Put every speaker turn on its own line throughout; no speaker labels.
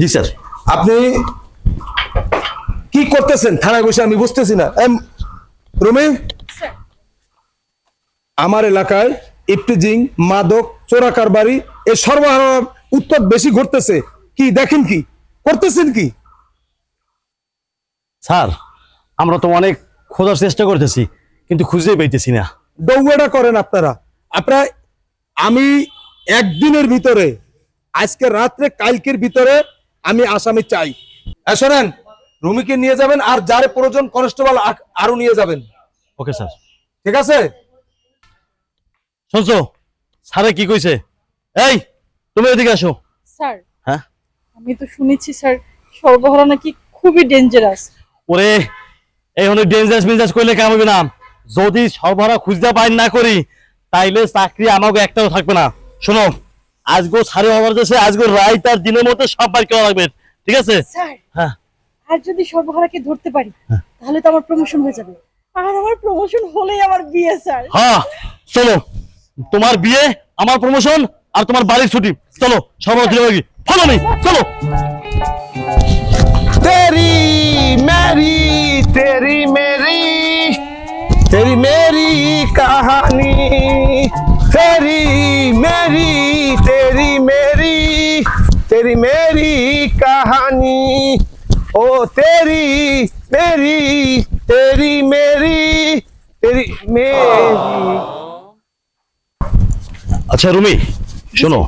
জি sir.
আপনি কি করতেছেন? থানায় বসে আমি বুঝতেছি না। এম, রুমি? আমার এলাকায় ইফটিজিং মাদক চোরা কারবারি এই সর্বহারার উত্তর বেশি ঘটতেছে। কি দেখেন কি? করতেছেন কি?
স্যার আমরা তো অনেক খোঁজার চেষ্টা করতেছি কিন্তু খুঁজেই পাইতেছি না।
দৌড়াটা করেন আপনারা। আপনারা আমি একদিনের ভিতরে আজকে রাত্রে কালকের ভিতরে আমি আসামি চাই। হ্যাঁ, শোনেন রুমিকে নিয়ে যাবেন আর যার প্রয়োজন কনস্টেবল আরও নিয়ে যাবেন।
Okay sir.
ঠিক আছে?
শুনছো স্যারে কি কইছে? এই তুমি এদিকে আসো।
স্যার
হ্যাঁ?
আমি তো শুনেছি স্যার সর্বহারা নাকি খুবই ডেঞ্জারাস
ওরে এই অনেক ডেঞ্জারাস মেঞ্জারাস করলে কেমন হবে না। যদি সরবরাহ খুঁজতে পাই না করি তাইলে চাকরি আমাকে একটাও থাকবে না। শোনো আজগো সাড়ে দেশে আজগো রাইট আর দিনের মধ্যে সব বাইক করা লাগবে ঠিক আছে? হ্যাঁ।
আর যদি সর্বহারাকে ধরতে পারি হ্যাঁ। তাহলে তো আমার প্রমোশন হয়ে যাবে। আর আমার প্রমোশন হলেই আমার বিয়ে স্যার।
হ্যাঁ চলো। তোমার বিয়ে আমার প্রমোশন আর তোমার বাড়ির ছুটি। চলো সর্বহারা দিলে লাগি ফলো মি চলো।
তেরি মেরি তেরি মেরি তেরি মেরি কাহানি তেরি মেরি तेरी मेरी तेरी मेरी कहानी ओ तेरी मेरी तेरी मेरी तेरी मेरी
আচ্ছা রুমি শোনো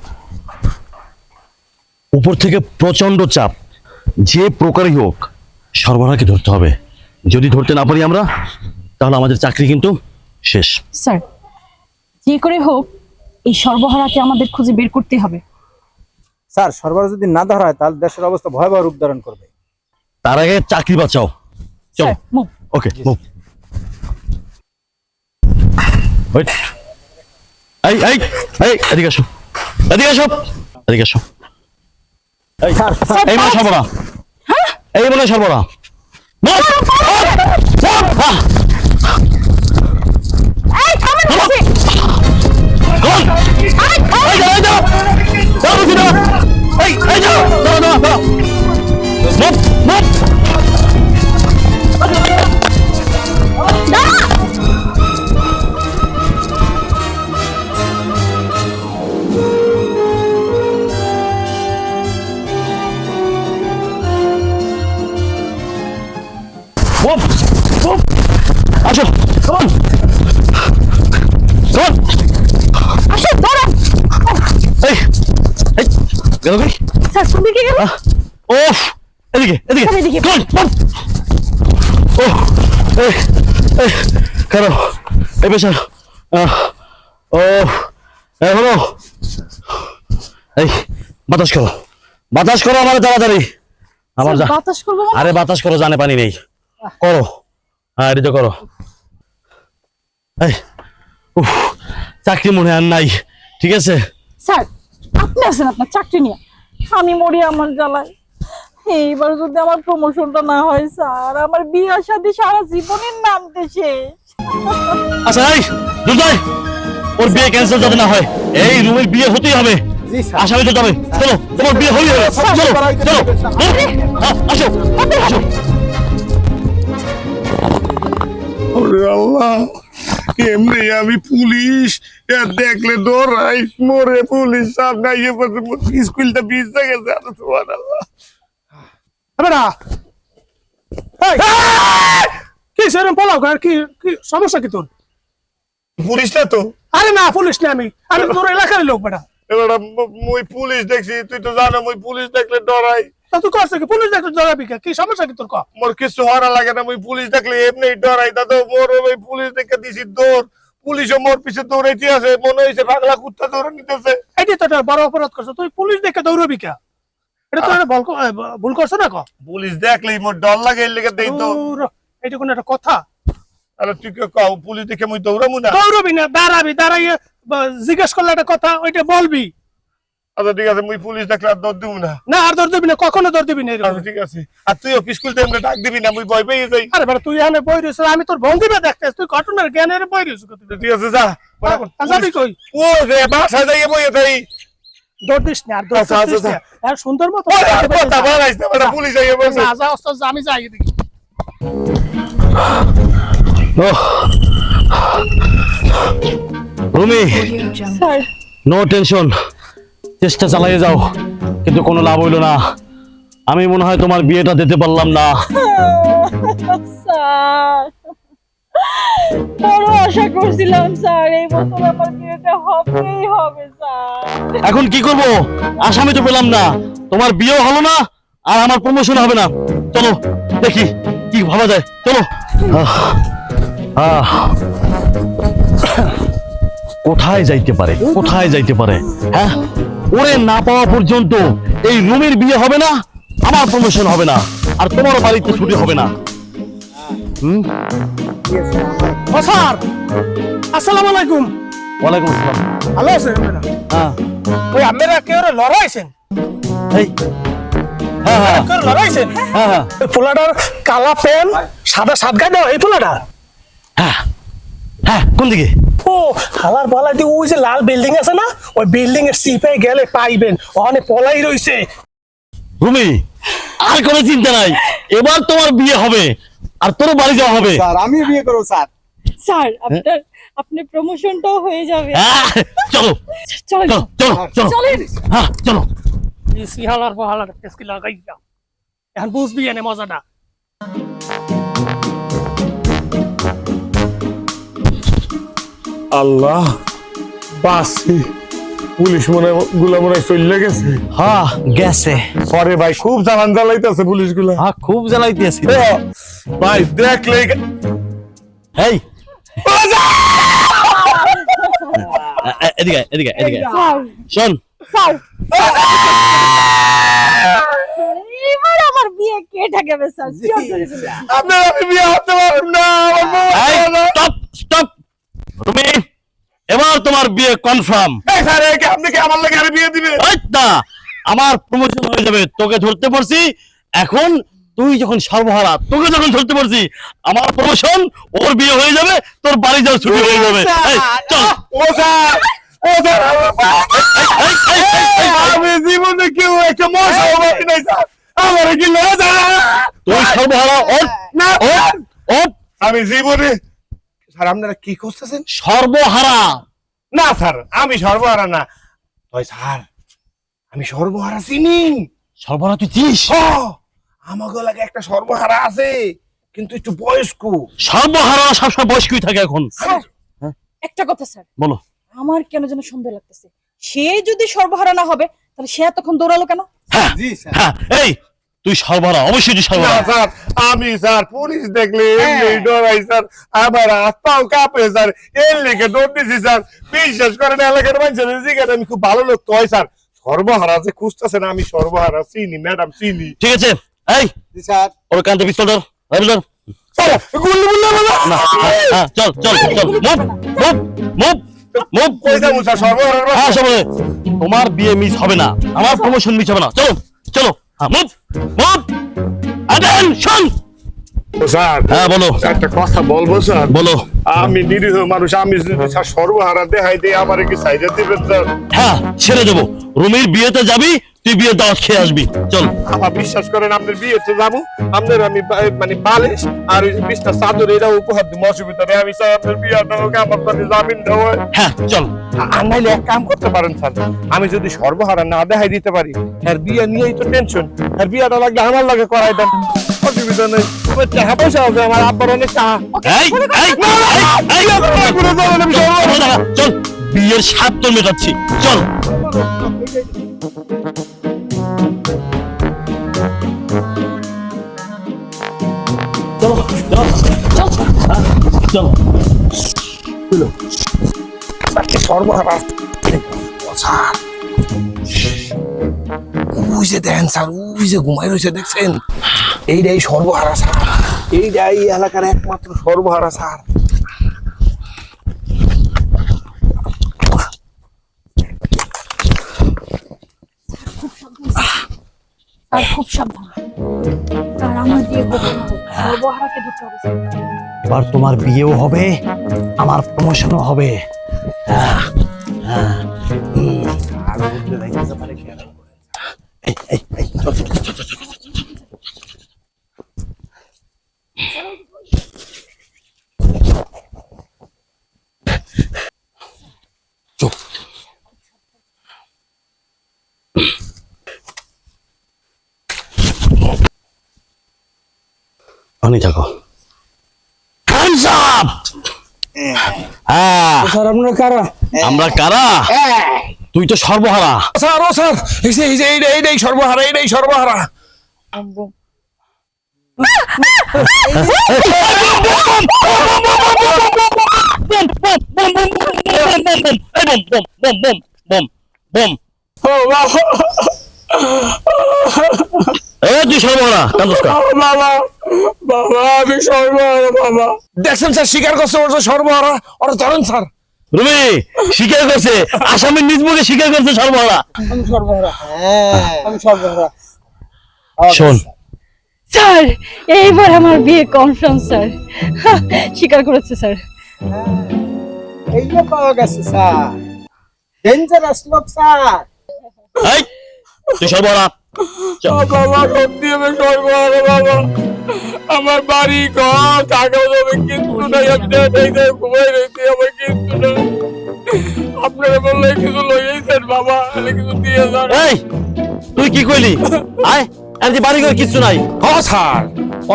উপর থেকে প্রচন্ড চাপ যে প্রকারই হোক সরবরাহকে ধরতে হবে যদি ধরতে না পারি আমরা তাহলে আমাদের চাকরি কিন্তু শেষ
স্যার যে করে হোক এই সর্বহারাকে আমাদের খুঁজে বের করতে হবে।
স্যার সরবরাহ যদি না ধরা হয় তাহলে দেশের অবস্থা ভয়াবহ রূপ ধারণ করবে।
তার আগে চাকরি বাঁচাও। চলো।
মুভ
ওকে মুভ ওয়েট এই এই এই এদিকে আসো। এদিকে আসো। এদিকে আসো। এই এই মানে সর্বরা এই মানে সর্বরা Move! Move! Ah! Come on! এই যাও, এই যাও! যাও, বলছি, যাও! গেল কই
স্যার তুমি কি গেল?
ওফ এদিকে এদিকে! ওহ এই এই কারও পেশা ও এই হলো। এই বাতাস করো। বাতাস করো আমার তাড়াতাড়ি। আমার যা
বাতাস করব মানে?
আরে বাতাস করো জানে পানি নেই। করো। হ্যাঁ এটা করো। এই উফ চাকরি মনে হয় আর নাই। ঠিক আছে?
স্যার আপনি আছেন আপনার চাকরি নিয়ে? আমি মরি আমার জ্বালায়। এইবার যদি আমার প্রমোশনটা না হয় স্যার আমার বিয়ে সাথে সারা জীবনের নামতে শেষ।
আচ্ছা এই দুর্জয় ওর বিয়ে ক্যান্সেল যাতে না হয় এই রুমের বিয়ে হতেই হবে।
জি স্যার।
আসামি তো যাবে চলো তোমার বিয়ে হলেই হবে। চলো চলো হ্যাঁ, আসো।
এমনি আমি পুলিশ দেখলে ডরাই মরে পুলিশ সামনে ইয়ে স্কুলটা বিজ গেছে আর তোমার
কি সেরকম পলাও কি কি সমস্যা কি তোর?
পুলিশ না তো?
আরে না পুলিশ না আমি। আমি তোর এলাকার লোক বেটা।
এবার মুই পুলিশ দেখছি তুই তো জানো মুই পুলিশ দেখলে ডরাই
তুই করছে কি পুলিশ দেখতে জড়াবি কি? সমস্যা কি তোর ক?
মোর কিছু হরা লাগে না মুই পুলিশ দেখলে এমনি ডরাই দাদা মোর ওই পুলিশ দেখে দিছি দৌড়। পুলিশও মোর পিছে দৌড়াইতে আছে মনে হয়েছে পাগলা কুত্তা দৌড়ে নিতেছে।
এটি তো বড় অপরাধ করছ তুই পুলিশ দেখে দৌড়বি কে? এটা তো একটা ভুল ভুল করছ না ক?
পুলিশ দেখলেই মোর ডর লাগে এর লেগে দেই তো।
এটা কোনো একটা কথা?
আরে তুই কে কও পুলিশ দেখে মুই দৌড়ামু না?
দৌড়বি না দাঁড়াবি দাঁড়াইয়ে জিজ্ঞেস করলে একটা কথা ওইটা বলবি।
আচ্ছা ঠিক আছে মুই পুলিশ দেখলে আর দৌড় দিব না।
না আর দৌড় দিবি না কখনো দৌড় দিবি না
আচ্ছা ঠিক আছে। আর তুই অফিস স্কুল টাইমে ডাক দিবি না মুই ভয় পেয়ে যাই।
আরে বেটা তুই এখানে বই রয়েছ আমি তোর বন্ধুরা দেখতে তুই ঘটনার জ্ঞানের বই রয়েছ
ঠিক আছে যা
যাবি কই?
ও রে বাসা যাইয়ে বইয়ে তাই
দৌড় দিস না আর দৌড়
আচ্ছা, আচ্ছা,
দিস না। হ্যাঁ সুন্দর মতো
ওরে আর কথা বাড়াইছে বেটা পুলিশ আইয়ে বলছে
যা যা ওস্তাদ আমি যাই এদিকে।
ওহ। রুমি
স্যার
নো টেনশন চেষ্টা চালিয়ে যাও কিন্তু কোনো লাভ হইল না। আমি মনে হয় তোমার বিয়েটা দিতে পারলাম না।
বড় আশা করছিলাম স্যার এই বছর আমার বিয়েটা হবেই হবে স্যার।
এখন কি করব? আসামি তো পেলাম না। তোমার বিয়েও হলো না আর আমার প্রমোশন হবে না। চলো দেখি কি ভাবা যায়। চলো। কোথায় যাইতে পারে? কোথায় যাইতে পারে? হ্যাঁ? ওরে না পাওয়া পর্যন্ত এই রুমের বিয়ে হবে না আমার প্রমোশন হবে না আর তোমারও বাড়িতে ছুটি হবে না। হুম?
স্যার আসসালামু আলাইকুম।
ওয়ালাইকুম আসসালাম।
ভালো আছেন আপনারা?
হ্যাঁ।
ওই আপনারা কেউ লড়াইছেন?
এই। হ্যাঁ হ্যাঁ।
লড়াইছেন?
হ্যাঁ হ্যাঁ
ওই পোলাটার কালা প্যান্ট সাদা সাত গায়ে এই পোলাটা?
হ্যাঁ। হ্যাঁ কোন দিকে?
ও হালার বলা দিয়ে ওই যে লাল বিল্ডিং আছে না? ওই বিল্ডিং এর সিপে গেলে পাইবেন। ওখানে পলাই রইছে।
রুমি আর কোনো চিন্তা নাই। এবার তোমার বিয়ে হবে আর তোর বাড়ি যাওয়া হবে।
স্যার আমি বিয়ে করব স্যার।
স্যার আপনার আপনার প্রমোশনটাও হয়ে যাবে।
হ্যাঁ, চলো।
চল।
চলো চলো হ্যাঁ চলো।
ইসি হালার বহালার পেসকি লাগাইয়া। এখন বুঝবি এনে মজাটা।
আল্লাহ বাসি পুলিশ মনে গুলা মনে চলে গেছে।
হ্যাঁ গেছে।
পরে ভাই খুব জ্বালান জ্বালাইতেছে পুলিশগুলা
হ্যাঁ খুব জ্বালাইতেছি
ভাই দেখলে
এই এদিকে এদিকে এদিকে। শোন।
আমার বিয়ে স্যার।
আপনার আমি বিয়ে হতে না।
স্টপ রুমি এবার তোমার বিয়ে কনফার্ম
এই স্যার এই আপনি কি আমার লাগে আরে বিয়ে দিবে
না আমার প্রমোশন হয়ে যাবে তোকে ধরতে পারছি। এখন তুই যখন সর্বহারা তোকে যখন ধরতে পারছি আমার প্রমোশন ওর বিয়ে হয়ে যাবে তোর বাড়ি যাওয়ার ছুটি হয়ে যাবে। এই, চল।
ও স্যার ও স্যার আমি জীবনে কেউ একটা মশা মারি নাই স্যার। আমার কি লজ্জা
তুই সর্বহারা ওঠ
না
ওঠ।
আমি জীবনে স্যার আপনারা কি করতেছেন?
সর্বহারা।
না স্যার আমি সর্বহারা না। ওই স্যার আমি সর্বহারা চিনি।
সর্বহারা তুই চিনিস
আমাকে লাগে একটা সর্বহারা আছে কিন্তু একটু বয়স্ক।
সর্বহারা সবসময় বয়স্কই থাকে এখন।
স্যার একটা কথা স্যার।
বলো।
আমার কেন যেন সন্দেহ লাগতেছে? সে যদি সর্বহারা না হবে তাহলে সে এতক্ষণ দৌড়ালো কেন?
হ্যাঁ
জি স্যার।
হ্যাঁ এই তুই সর্বহারা অবশ্যই তুই
না স্যার আমি স্যার পুলিশ দেখলে এমনি ডরাই স্যার আমার হাত পাও কাঁপে স্যার। এর দিছি স্যার। বিশ্বাস করেন এলাকার মানুষের জিজ্ঞাসা আমি খুব ভালো লোক তো হয় স্যার সর্বহারা যে খুঁজতেছেন আমি সর্বহারা চিনি ম্যাডাম চিনি।
ঠিক আছে এই।
জি স্যার।
ওর কান্তে পিস্তল ধর
গুল্লি গুল্লি বলো
না হ্যাঁ, হ্যাঁ, চল চল চল। Move move move move.
কই যাব স্যার সর্বহারার
হ্যাঁ সবাই তোমার বিয়ে মিস হবে না আমার প্রমোশন মিস হবে না। চলো চলো। হ্যাঁ মুভ মুভ অ্যাটেনশন
স্যার
হ্যাঁ বলো।
একটা কথা বলব স্যার।
বলো।
আমি নিরীহ মানুষ আমি যদি স্যার সর্বহারা দেখাই দিয়ে আমার কি সাইডে দিবেন স্যার?
হ্যাঁ ছেড়ে দেবো। রুমির বিয়েতে যাবি তুই বিয়ে দাওয়াত খেয়ে আসবি। চল।
আমার বিশ্বাস করেন আপনার বিয়েতে যাব। আপনার আমি মানে বালিশ আর ওই বিছনা চাদর এটা উপহার দিব। অসুবিধা নেই আমি আপনার হোক আমার মানে জামিন দেওয়া
হ্যাঁ চল।
আর নাইলে এক কাম করতে পারেন স্যার। আমি যদি সর্বহারা না দেখাই দিতে পারি আর বিয়ে নিয়েই তো টেনশন আর বিয়েটা লাগলে আমার লাগে করাই দেন। অসুবিধা নেই। আমার টাকা পয়সা আছে আমার আব্বার অনেক বিয়ে আমি
চল, বিয়ের স্বাদ তোর মেটাচ্ছি। চল। চলো
সর্বহারা ওই যে ঘুমাই দেখছেন? সর্বহারা এলাকার একমাত্র সর্বহারা স্যার।
আর খুব সাবধান। আর আমার বিয়ে হবে। স্যার।
তোমার বিয়েও হবে আমার প্রমোশনও হবে। হ্যাঁ, হ্যাঁ। পানি থাকো! হ্যাঁ।
স্যার আপনারা কারা?
আমরা কারা? তুই তো সর্বহারা।
স্যার ও স্যার এই যে এই যে এইটাই সর্বহারা এইটাই সর্বহারা।
তুই সর্বহারা কান্দুস?
বাবা বাবা আমি সর্বহারা বাবা। দেখছেন স্যার স্বীকার করছে ওর যে সর্বহারা? ওরা ধরেন স্যার।
রুমি স্বীকার করছে। আসামের নিজ মুখে স্বীকার করছে সর্বহারা।
আমি সর্বহারা। আমি সর্বহারা।
শোন।
স্যার এইবার আমার বিয়ে কনফার্ম স্যার। স্বীকার করেছে স্যার।
এইটা পাওয়া গেছে স্যার। ডেঞ্জারাস লোক স্যার।
এই তুই সর্বহারা।
বাবা সত্যি আমি সর্বহারা বাবা। আমার বাড়ি ঘর টাকা জমি কিন্তু নাই আমি দেখে ঘুমাই রয়েছি আমার কিন্তু নাই। আপনারা বললে কিছু লইয়েছেন বাবা কিছু দিয়ে যান।
এই তুই কি কইলি? আয় আর যে বাড়ি ঘর কিছু নাই।
হ স্যার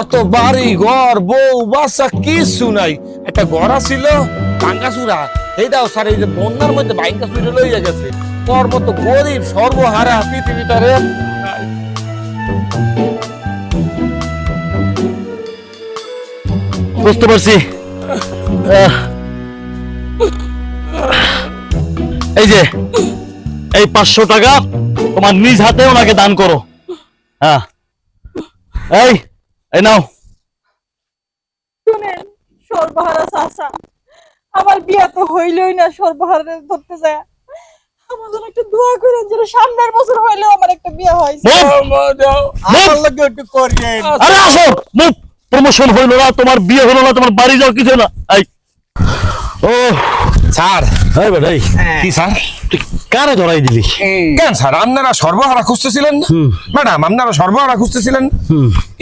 অত বাড়ি ঘর বউ বাচ্চা কিছু নাই। একটা গড়া ছিল ভাঙ্গাচুরা এইটাও স্যার এই যে বন্যার মধ্যে ভাঙ্গা চুরে লইয়া গেছে। তোর মতো গরিব সর্বহারা পৃথিবীটারে
বুঝতে পারছি। এই যে এই পাঁচশো টাকা তোমার নিজ হাতে ওনাকে দান করো। হ্যাঁ। এই এই নাও।
শুনেন সর্বহারা চাচা। আমার বিয়ে তো হইলই না সর্বহারা ধরতে যায়। আমার জন্য একটু দোয়া করেন যেন সামনের বছর হইলেও আমার একটা বিয়ে হয়।
আমার লগে একটু করিয়েন
আরে আসো! মুভ প্রমোশন হইল না তোমার বিয়ে হলো না তোমার বাড়ি যাও কিছু না। এই। ও
স্যার।
এই বেটাই
কি স্যার?
কারে ধরাই দিলি?
কেন স্যার আপনারা সর্বহারা খুঁজতেছিলেন ম্যাডাম আপনারা সর্বহারা খুঁজতেছিলেন?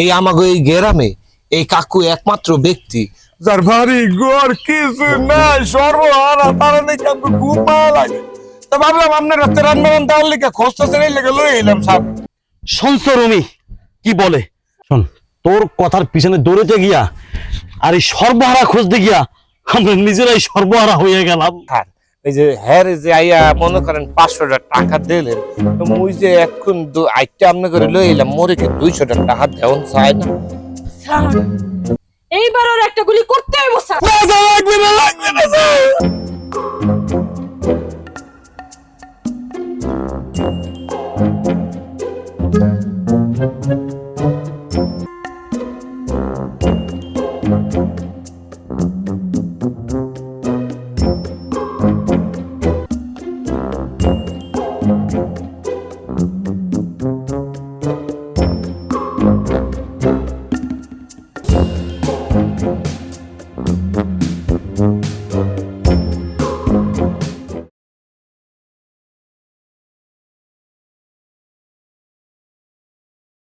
এই আমাগো এই গ্রামে এই কাকু একমাত্র ব্যক্তি যার বাড়ি ঘর কিছু নাই সর্বহারা তারা নাকি আমাকে ঘুম পাওয়া লাগে। তা ভাবলাম আপনারা তেরান মেরান দেওয়ার লেগে খুঁজতেছেন এই লেগে লই এলাম স্যার।
শুনছ রুমি কি বলে? শোন তোর কথার পিছনে দৌড়েতে গিয়া আর এই সর্বহারা খুঁজতে গিয়া আমরা নিজেরাই সর্বহারা হয়ে গেলাম।
এই যে হ্যার যে আইয়া মনে করেন পাঁচশোটা টাকা দিলেন মুই যে এখন আইটা আপনি করে লই এলাম মোরে কি দুইশোটা টাকা দেওয়ান চাই না?
এইবার আর একটা গুলি করতে হইব স্যার।
লাগবে না লাগবে না